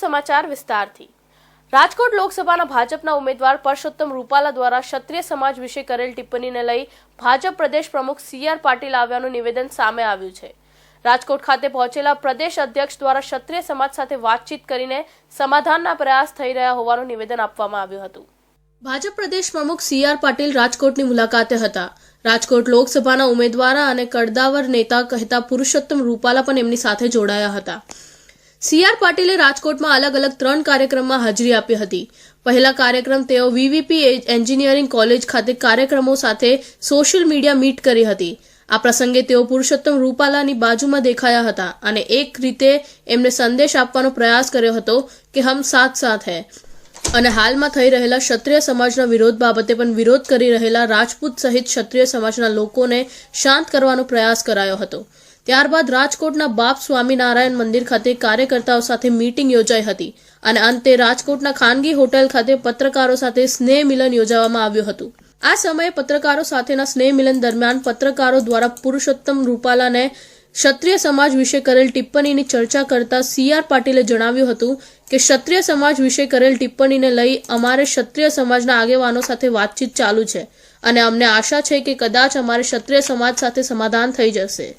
સમાચાર વિસ્તારથી. રાજકોટ લોકસભાના ભાજપના ઉમેદવાર પરસોત્તમ રૂપાલા દ્વારા ક્ષત્રિય સમાજ વિશે કરેલ ટિપ્પણીને લઈ ભાજપ પ્રદેશ પ્રમુખ સી આર પાટીલ આવ્યાનું નિવેદન સામે આવ્યું છે. રાજકોટ ખાતે પહોંચેલા પ્રદેશ અધ્યક્ષ દ્વારા ક્ષત્રિય સમાજ સાથે વાતચીત કરીને સમાધાનના પ્રયાસ થઈ રહ્યા હોવાનું નિવેદન આપવામાં આવ્યું હતું. ભાજપ પ્રદેશ પ્રમુખ સી આર પાટીલ રાજકોટની મુલાકાતે હતા. રાજકોટ લોકસભાના ઉમેદવાર અને કડદાવર નેતા કહેતા પુરુષોત્તમ રૂપાલા પણ એમની સાથે જોડાયા હતા. સી આર પાટીલે રાજકોટમાં અલગ અલગ ત્રણ કાર્યક્રમમાં હાજરી આપી હતી. પહેલા કાર્યક્રમ તેઓ વીવીપી એન્જિનિયરિંગ કોલેજ ખાતે કાર્યક્રમો સાથે સોશિયલ મીડિયા મીટ કરી હતી. આ પ્રસંગે તેઓ પુરુષોત્તમ રૂપાલાની બાજુમાં દેખાયા હતા અને એક રીતે એમને સંદેશ આપવાનો પ્રયાસ કર્યો હતો કે હમ સાથ સાથ હૈ. અને હાલમાં થઈ રહેલા ક્ષત્રિય સમાજના વિરોધ બાબતે પણ વિરોધ કરી રહેલા રાજપૂત સહિત ક્ષત્રિય સમાજના લોકોને શાંત કરવાનો પ્રયાસ કરાયો હતો. ત્યારબાદ રાજકોટના બાપ સ્વામિનારાયણ મંદિર ખાતે કાર્યકર્તાઓ સાથે મીટિંગ યોજાઈ હતી અને અંતે રાજકોટના ખાનગી હોટેલ ખાતે પત્રકારો સાથે સ્નેહ મિલન યોજવામાં આવ્યું હતું. આ સમયે પત્રકારો સાથેના સ્નેહ મિલન દરમિયાન પત્રકારો દ્વારા પુરુષોત્તમ રૂપાલાને ક્ષત્રિય સમાજ વિશે કરેલ ટિપ્પણીની ચર્ચા કરતા સી આર પાટીલે જણાવ્યું હતું કે ક્ષત્રિય સમાજ વિશે કરેલ ટિપ્પણીને લઈ અમારે ક્ષત્રિય સમાજના આગેવાનો સાથે વાતચીત ચાલુ છે અને અમને આશા છે કે કદાચ અમારે ક્ષત્રિય સમાજ સાથે સમાધાન થઈ જશે.